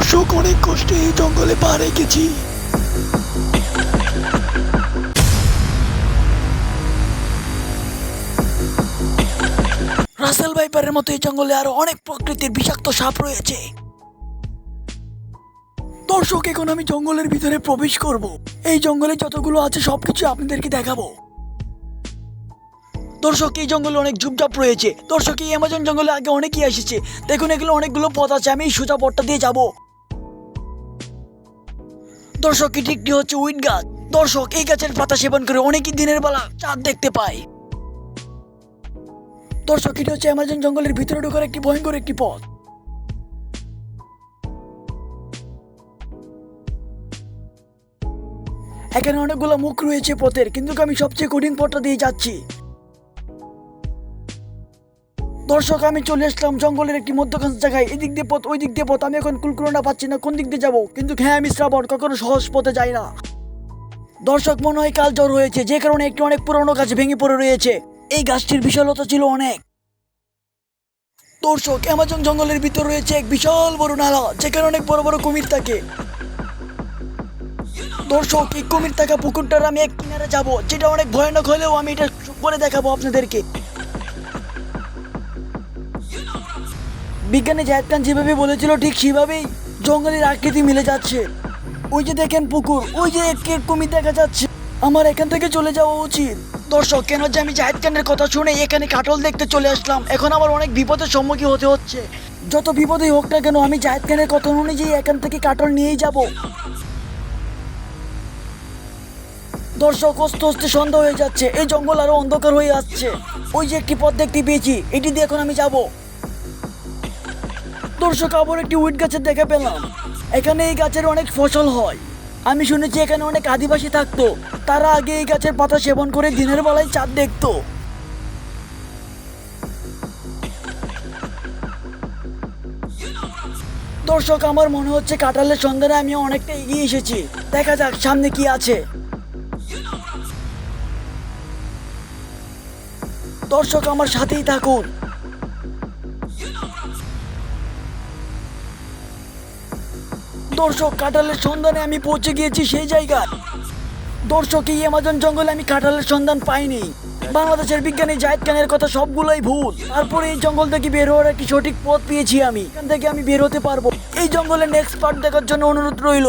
দর্শক অনেক কষ্টে এই জঙ্গলে পা রেখেছি। রাসেল ভাইপারের মতো এই জঙ্গলে আরও অনেক প্রকৃতির বিষাক্ত সাপ রয়েছে। দর্শক, এখন আমি জঙ্গলের ভিতরে প্রবেশ করব। এই জঙ্গলে যতগুলো আছে, সবকিছু আপনাদেরকে দেখাবো। দর্শক, এই জঙ্গলে অনেক ঝুপঝাপ রয়েছে। দর্শক, এই অ্যামাজন জঙ্গলে আগে অনেকেই এসেছে। দেখুন, এগুলো অনেকগুলো পথ আছে, আমি এই সোজা পথটা দিয়ে যাব। দর্শক, এটি একটি হচ্ছে উইট গাছ। দর্শক, এই গাছের পাতা সেবন করে অনেকই দিনের বেলা চাঁদ দেখতে পায়। দর্শক, এটি হচ্ছে অ্যামাজন জঙ্গলের ভিতরে ঢোকার একটি ভয়ঙ্কর একটি পথ। এখানে অনেকগুলো মুখ রয়েছে পথের, কিন্তু আমি সবচেয়ে কঠিন পথটা দিয়ে যাচ্ছি। দর্শক, আমি চলে আসলাম জঙ্গলের একটি মধ্যখান জায়গায়। এদিক দিয়ে পথ ওই দিক দিয়ে পথ। আমি এখন কুলকুলনা পাচ্ছি না, কোন দিক দিয়ে যাব? কিন্তু হ্যাঁ আমি শ্রাবণ, কখনো সহজ পথে যাই না। দর্শক, মনে হয় কাল জ্বর হয়েছে, যে কারণে একটি অনেক পুরনো গাছ ভেঙে পড়ে রয়েছে। এই গাছটির বিশালতা ছিল অনেক। দর্শক, অ্যামাজন জঙ্গলের ভিতর রয়েছে এক বিশাল বড় নালা, যেখানে অনেক বড় বড় কুমির থাকে। দর্শক, এই কুমির থাকা পুকুরটার আমি এক কিনারে যাব, যেটা অনেক ভয়ানক হলেও আমি এটা করে দেখাবো আপনাদেরকে। বিজ্ঞানী জায়দ খান যেভাবে বলেছিল, ঠিক সেভাবেই জঙ্গলের আকৃতি মিলে যাচ্ছে। ওই যে দেখেন পুকুর, ওই যে একটি কুমির দেখা যাচ্ছে। আমার এখান থেকে চলে যাওয়া উচিত। দর্শক, কেন যে আমি জাহেদ খানের কথা শুনে এখানে কাটল দেখতে চলে আসলাম? এখন আমার অনেক বিপদের সম্মুখীন হতে হচ্ছে। যত বিপদই হোক না কেন, আমি জাহেদ খানের কথা অনুযায়ী এখান থেকে কাটল নিয়েই যাব। দর্শক, অস্তে অস্তে সন্ধ্যা হয়ে যাচ্ছে। এই জঙ্গল আরও অন্ধকার হয়ে আসছে। ওই যে একটি পথ দেখতে পেয়েছি, এটি দিয়ে এখন আমি যাব। দর্শক আবার একটি উইট গাছের দেখা পেলাম। এখানে এই গাছের অনেক ফসল হয়। আমি শুনেছি এখানে অনেক আদিবাসী থাকতো। তারা আগে এই গাছের পাতা সেবন করে দিনের বেলায় চাঁদ দেখতো। দর্শক, আমার মনে হচ্ছে কাঁঠালের সন্ধানে আমি অনেকটা এগিয়ে এসেছি। দেখা যাক, সামনে কি আছে। দর্শক, আমার সাথেই থাকুন। দর্শক, কাঁঠালের সন্ধানে আমি পৌঁছে গিয়েছি সেই জায়গায়। দর্শক, এই অ্যামাজন জঙ্গলে আমি কাঁঠালের সন্ধান পাইনি। বাংলাদেশের বিজ্ঞানী জায়দ খানের কথা সবগুলোই ভুল। তারপরে এই জঙ্গল থেকে বের হওয়ার একটি সঠিক পথ পেয়েছি আমি। এখান থেকে আমি বের হতে পারব। এই জঙ্গলের নেক্সট পার্ট দেখার জন্য অনুরোধ রইল।